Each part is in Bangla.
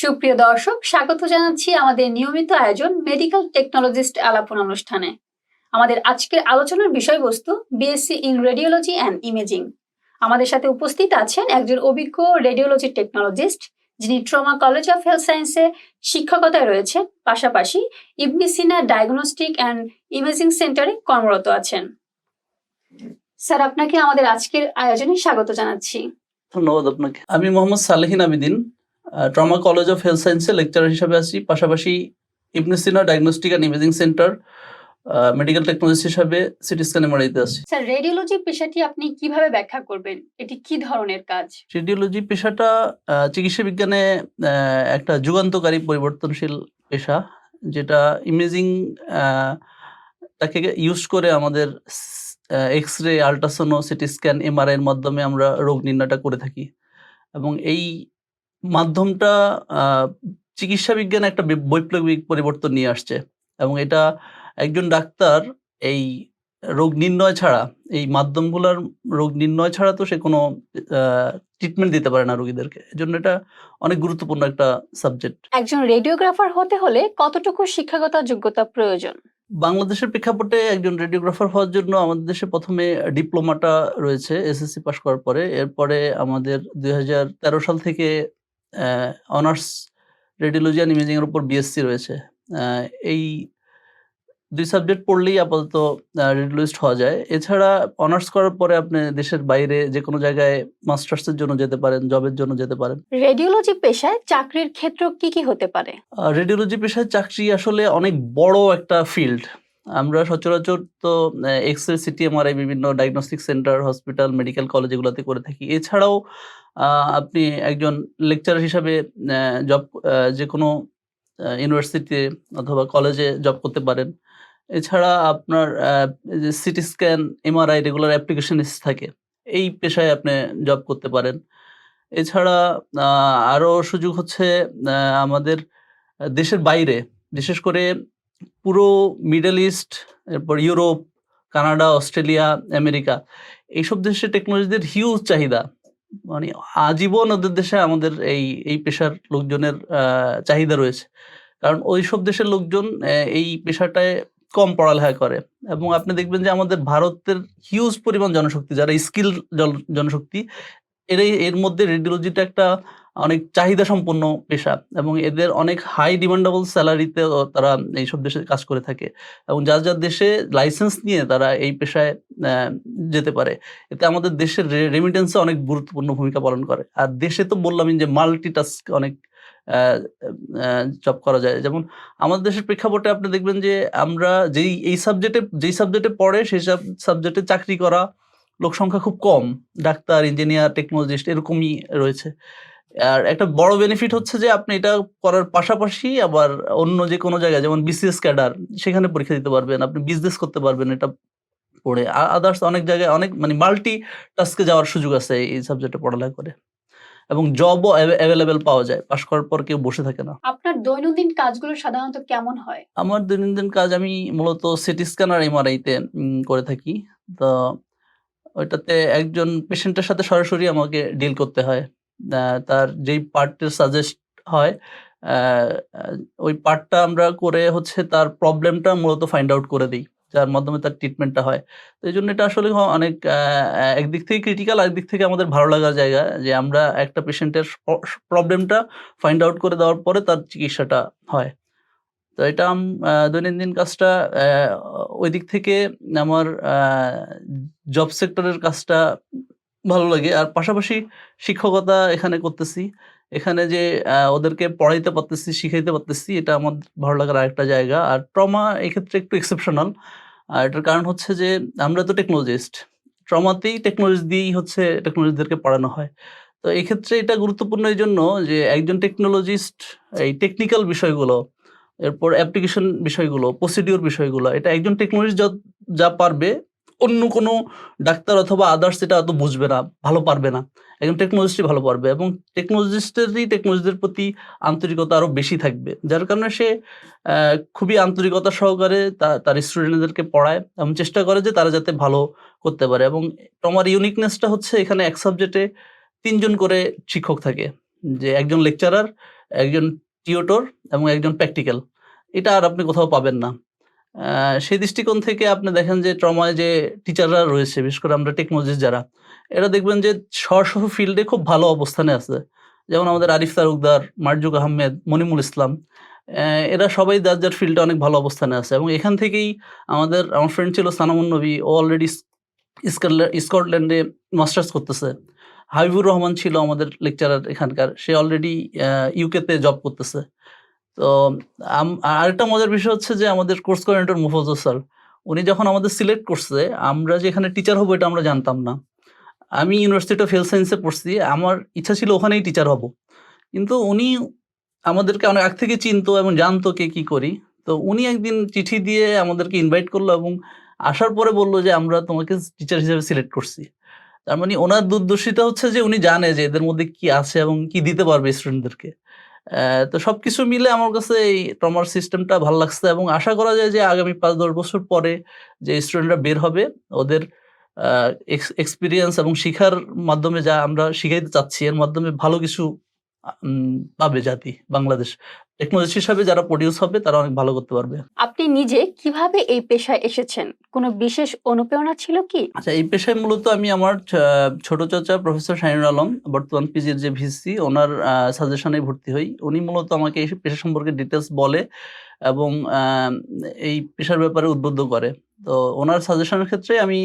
সুপ্রিয় দর্শক, স্বাগত জানাচ্ছি আমাদের নিয়মিত আয়োজন মেডিকেল টেকনোলজিস্ট আলাপন অনুষ্ঠানে। আমাদের আজকের আলোচনার বিষয়বস্তু BSc in radiology and imaging আমাদের সাথে উপস্থিত আছেন একজন অভিজ্ঞ রেডিওলজি টেকনোলজিস্ট যিনি ট্রমা কলেজ অফ হেলথ সায়েন্সে শিক্ষকতায় রয়েছেন। পাশাপাশি Ibni Sina diagnostic and imaging সেন্টারে কর্মরত আছেন। স্যার, আপনাকে আমাদের আজকের আয়োজনে স্বাগত জানাচ্ছি। ধন্যবাদ আপনাকে। আমি Mohammad Salehin Amidin trauma college of health সায়েন্সে লেকচারার হিসাবে আছি। পাশাপাশি Ibne Sina diagnostic and imaging centre medical technology হিসাবে সিটি স্ক্যান এমআরআইতে আছি। স্যার রেডিওলজি পেশাটি আপনি কীভাবে ব্যাখ্যা করবেন? এটি কি ধরনের কাজ? রেডিওলজি পেশাটা চিকিৎসা বিজ্ঞানে একটা যুগান্তকারী পরিবর্তনশীল পেশা যেটা ইমেজিং তাকে ইউজ করে আমাদের X ray আল্ট্রাসোনো city scan MRI এর মাধ্যমে আমরা রোগ নির্ণয়টা করে থাকি। এবং এই মাধ্যমটা চিকিৎসা বিজ্ঞানে একটা বৈপ্লবিক পরিবর্তন নিয়ে আসছে। এবং এটা একজন ডাক্তার এই রোগ নির্ণয় ছাড়া এই মাধ্যমগুলোর রোগ নির্ণয় ছাড়া তো সে কোনো ট্রিটমেন্ট দিতে পারে না রোগীদেরকে। এজন্য এটা অনেক গুরুত্বপূর্ণ একটা সাবজেক্ট একজন রেডিওগ্রাফার হতে হলে কতটুকু শিক্ষাগত যোগ্যতা প্রয়োজন? বাংলাদেশের প্রেক্ষাপটে একজন রেডিওগ্রাফার হওয়ার জন্য আমাদের দেশে প্রথমে ডিপ্লোমাটা রয়েছে এসএসসি পাশ করার পরে। এরপরে আমাদের দুই হাজার তেরো সাল থেকে অনার্স রেডিওলজি অ্যান্ড ইমেজিং এর উপর বিএসসি রয়েছে। এই দুই সাবজেক্ট পড়লেই আপাতত রেডিওলজিস্ট হওয়া যায়। এছাড়া অনার্স করার পরে আপনি দেশের বাইরে যে কোনো জায়গায় মাস্টার্সের জন্য যেতে পারেন জবের জন্য যেতে পারেন। রেডিওলজি পেশায় চাকরির ক্ষেত্র কি কি হতে পারে? রেডিওলজি পেশায় চাকরি আসলে অনেক বড় একটা ফিল্ড আমরা সচরাচর তো এক্স রে সিটি এমআরআই বিভিন্ন diagnostic centre hospital medical college এগুলোতে করে থাকি। এছাড়াও আপনি একজন লেকচারার হিসাবে জব যে কোনো ইউনিভার্সিটিতে অথবা কলেজে জব করতে পারেন। এছাড়া আপনার যে CT scan MRI regular application থাকে, এই পেশায় আপনি জব করতে পারেন। এছাড়া আরও সুযোগ হচ্ছে আমাদের দেশের বাইরে, বিশেষ করে পুরো মিডল ইস্ট এরপর ইউরোপ কানাডা অস্ট্রেলিয়া আমেরিকা এইসব দেশে টেকনোলজিদের হিউজ চাহিদা। মানে আজীবন ওদের দেশে আমাদের এই এই পেশার লোকজনের চাহিদা রয়েছে। কারণ ওই সব দেশের লোকজন এই পেশাটায় কম পড়ালেখা করে। এবং আপনি দেখবেন যে আমাদের ভারতের হিউজ পরিমাণ জনশক্তি, যারা স্কিল জনশক্তি এর এর মধ্যে রেডিওলজিটা একটা অনেক চাহিদা সম্পন্ন পেশা এবং এদের অনেক হাই ডিমান্ডেবল স্যালারিতে তারা এইসব দেশে কাজ করে থাকে এবং যার যার দেশে লাইসেন্স নিয়ে তারা এই পেশায় যেতে পারে। এতে আমাদের দেশের রেমিটেন্সে অনেক গুরুত্বপূর্ণ ভূমিকা পালন করে। আর দেশে তো বললামই যে মাল্টিটাস্ক অনেক জব করা যায়। যেমন আমাদের দেশের প্রেক্ষাপটে আপনি দেখবেন যে আমরা যেই, এই সাবজেক্টে যেই সাবজেক্টে পড়ে সেই সাবজেক্টে চাকরি করা লোক সংখ্যা খুব কম ডাক্তার ইঞ্জিনিয়ার টেকনোলজিস্ট এরকমই রয়েছে। আর একটা বড় বেনিফিট হচ্ছে যে আপনি এটা করার পাশাপাশি আবার অন্য যে কোনো জায়গায় যেমন বিসিএস ক্যাডার সেখানে পরীক্ষা দিতে পারবেন আপনি বিজনেস করতে পারবেন এটা পড়ে। আদার্স অনেক জায়গায় অনেক মানে মাল্টি টাস্কে যাওয়ার সুযোগ আছে এই সাবজেক্টে পড়ালেখা করে। এবং জবও অ্যাভেলেবেল পাওয়া যায় পাশ করার পর কেউ বসে থাকে না। আপনার দৈনন্দিন কাজগুলো সাধারণত কেমন হয়? আমার দৈনন্দিন কাজ আমি মূলত সিটি স্ক্যানার এমআরআইতে করে থাকি। তো ওইটাতে একজন পেশেন্টের সাথে সরাসরি আমাকে ডিল করতে হয়। তার যেই পার্টের সাজেস্ট হয় ওই পার্টটা আমরা করে হচ্ছে তার প্রবলেমটা মূলত ফাইন্ড আউট করে দিই, যার মাধ্যমে তার ট্রিটমেন্টটা হয়। তো এই জন্য এটা আসলে অনেক একদিক থেকে ক্রিটিক্যাল আরেকদিক থেকে আমাদের ভালো লাগার জায়গা যে আমরা একটা পেশেন্টের প্রবলেমটা ফাইন্ড আউট করে দেওয়ার পরে তার চিকিৎসাটা হয়। তো এটা দৈনন্দিন কাজটা ওই দিক থেকে আমার জব সেক্টরের কাজটা ভালো লাগে। আর পাশাপাশি শিক্ষকতা এখানে করতেছি। এখানে যে ওদেরকে পড়াইতে পারতেছি, শিখাইতে পারতেছি, এটা আমার ভালো লাগার আরেকটা জায়গা। আর ট্রমা এক্ষেত্রে একটু এক্সেপশনাল আর এটার কারণ হচ্ছে যে, আমরা তো টেকনোলজিস্ট ট্রমাতেই টেকনোলজি দিয়েই হচ্ছে টেকনোলজিদেরকে পড়ানো হয়। তো এক্ষেত্রে এটা গুরুত্বপূর্ণ এই জন্য যে, একজন টেকনোলজিস্ট এই টেকনিক্যাল বিষয়গুলো এরপর অ্যাপ্লিকেশন বিষয়গুলো প্রসিডিওর বিষয়গুলো, এটা একজন টেকনোলজিস্ট যা পারবে, অন্য কোনো ডাক্তার অথবা আদার্স এটা অত বুঝবে না, ভালো পারবে না। একজন টেকনোলজিস্টই ভালো পারবে এবং টেকনোলজিস্টেরই টেকনোলজিদের প্রতি আন্তরিকতা আরও বেশি থাকবে, যার কারণে সে খুবই আন্তরিকতা সহকারে তার স্টুডেন্টদেরকে পড়ায় এবং চেষ্টা করে যে তারা যাতে ভালো করতে পারে এবং তোমার ইউনিকনেসটা হচ্ছে এখানে এক সাবজেক্টে তিনজন করে শিক্ষক থাকে, যে একজন লেকচারার একজন টিউটর এবং একজন প্র্যাকটিক্যাল। এটা আর আপনি কোথাও পাবেন না। সেই দৃষ্টিকোণ থেকে আপনি দেখেন যে ট্রমায় যে টিচাররা রয়েছে, বিশেষ করে আমরা টেকনোলজিস্ট যারা, এরা দেখবেন যে স্ব ফিল্ডে খুব ভালো অবস্থানে আছে। যেমন আমাদের আরিফ তারুকদার, মার্জুক আহমেদ, মনিমুল ইসলাম এরা সবাই যার যার ফিল্ডে অনেক ভালো অবস্থানে আছে এবং এখান থেকেই আমাদের, আমার ফ্রেন্ড ছিল সানামুন নবী, ও অলরেডি স্কটল্যান্ডে মাস্টার্স করতেছে। হাবিবুর রহমান ছিল আমাদের লেকচারার এখানকার। সে অলরেডি ইউকেতে জব করতেছে। তো আরেকটা মজার বিষয় হচ্ছে যে আমাদের কোর্স কোঅর্ডিনেটর মুফাজ্জল স্যার, উনি যখন আমাদের সিলেক্ট করছে, আমরা যে এখানে টিচার হব এটা আমরা জানতাম না। আমি ইউনিভার্সিটি অফ হেলথ সায়েন্সে পড়ছি, আমার ইচ্ছা ছিল ওখানেই টিচার হব। কিন্তু উনি আমাদেরকে অনেক আগ থেকে চিনতো এবং জানতো কে কি করি। তো উনি একদিন চিঠি দিয়ে আমাদেরকে ইনভাইট করল এবং আসার পরে বলল যে আমরা তোমাকে টিচার হিসেবে সিলেক্ট করছি। তার মানে ওনার দুর্দর্শিতা হচ্ছে যে উনি জানে যে এদের মধ্যে কি আছে এবং কি দিতে পারবে স্টুডেন্টদেরকে। তো সব কিছু মিলে আমার কাছে এই টমার সিস্টেমটা ভালো লাগছে এবং আশা করা যায় যে আগামী পাঁচ দশ বছর পরে যে স্টুডেন্টরা বের হবে, ওদের এক্সপিরিয়েন্স এবং শিখার মাধ্যমে যা আমরা শিখাইতে চাচ্ছি, এর মাধ্যমে ভালো কিছু পাবে জাতি বাংলাদেশ। টেকনোলজি হিসাবে যারা প্রডিউস হবে তারা অনেক ভালো করতে পারবে। আপনি নিজে কীভাবে এই পেশায় এসেছেন? কোনো বিশেষ অনুপ্রেরণা ছিল কি? আচ্ছা এই পেশায় মূলত আমি আমার ছোট চাচা প্রফেসর শাহিনুর আলম বর্তমান পিজির যে ভিসি ওনার সাজেশনে ভর্তি হই। উনি মূলত আমাকে এই পেশা সম্পর্কে ডিটেলস বলে এবং এই পেশার ব্যাপারে উদ্বুদ্ধ করে। তো ওনার সাজেশনের ক্ষেত্রে আমি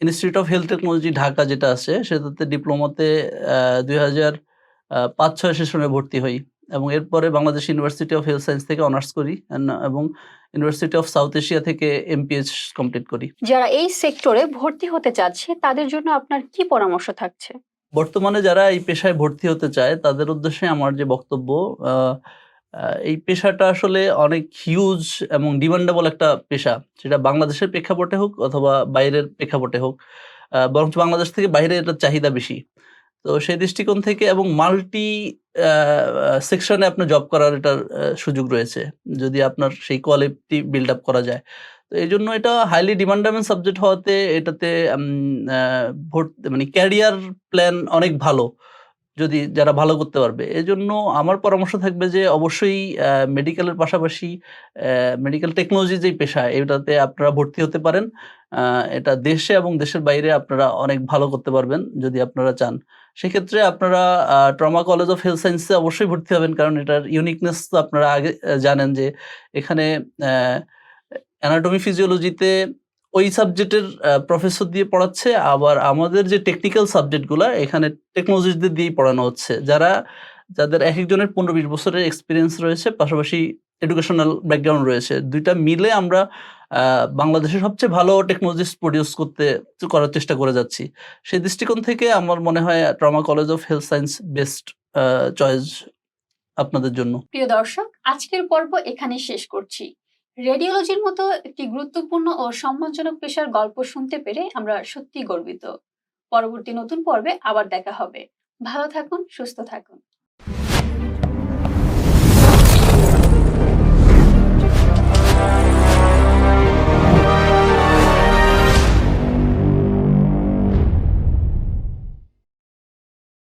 institute of health technology Dhaka যেটা আছে সেটাতে ডিপ্লোমাতে দুই হাজার পাঁচ ছয় সেশনে ভর্তি হই এবং এরপরে Bangladesh university of health science থেকে অনার্স করি এবং ইউনিভার্সিটি অফ সাউথ এশিয়া থেকে এমপিএইচ কমপ্লিট করি। যারা এই সেক্টরে ভর্তি হতে চাচ্ছে তাদের জন্য আপনার কি পরামর্শ থাকছে? বর্তমানে যারা এই পেশায় ভর্তি হতে চায় তাদের উদ্দেশ্যে আমার যে বক্তব্য এই পেশাটা আসলে অনেক হিউজ এবং ডিমান্ডেবল একটা পেশা। সেটা বাংলাদেশের প্রেক্ষাপটে হোক অথবা বাইরের প্রেক্ষাপটে হোক বরঞ্চ বাংলাদেশ থেকে বাইরে এটার চাহিদা বেশি। তো সেই দৃষ্টিকোণ থেকে এবং মাল্টি সেকশনে আপনার জব করার এটার সুযোগ রয়েছে, যদি আপনার সেই কোয়ালিটি বিল্ড আপ করা যায়। তো এই জন্য এটা হাইলি ডিমান্ডেবল সাবজেক্ট হওয়াতে এটাতে ভোট মানে ক্যারিয়ার প্ল্যান অনেক ভালো। যদি যারা ভালো করতে পারবে। এই জন্য আমার পরামর্শ থাকবে যে অবশ্যই মেডিকেলের পাশাপাশি মেডিকেল টেকনোলজি যেই পেশা, এটাতে আপনারা ভর্তি হতে পারেন। এটা দেশে এবং দেশের বাইরে আপনারা অনেক ভালো করতে পারবেন যদি আপনারা চান। সেক্ষেত্রে আপনারা ট্রমা কলেজ অফ হেলথ সায়েন্সে অবশ্যই ভর্তি হবেন কারণ এটার ইউনিকনেস তো আপনারা আগে জানেন যে এখানে অ্যানাটমি ফিজিওলজিতে ওই সাবজেক্টের প্রফেসর দিয়ে পড়াচ্ছে, আবার আমাদের যে টেকনিক্যাল সাবজেক্টগুলো এখানে টেকনোলজিদের দিয়েই পড়ানো হচ্ছে। যারা, যাদের এক একজনের পনেরো বিশ বছরের এক্সপিরিয়েন্স রয়েছে, পাশাপাশি এডুকেশনাল ব্যাকগ্রাউন্ড রয়েছে। দুইটা মিলে আমরা বাংলাদেশের সবচেয়ে ভালো টেকনোলজিস্ট প্রডিউস করতে, করার চেষ্টা করে যাচ্ছি। সেই দৃষ্টিকোণ থেকে আমার মনে হয় trauma college of health science best choice আপনাদের জন্য। প্রিয় দর্শক, আজকের পর্ব এখানে শেষ করছি। রেডিওলজির মতো একটি গুরুত্বপূর্ণ ও সম্মানজনক পেশার গল্প শুনতে পেরে আমরা সত্যি গর্বিত। পরবর্তী নতুন পর্বে আবার দেখা হবে। ভালো থাকুন, সুস্থ থাকুন।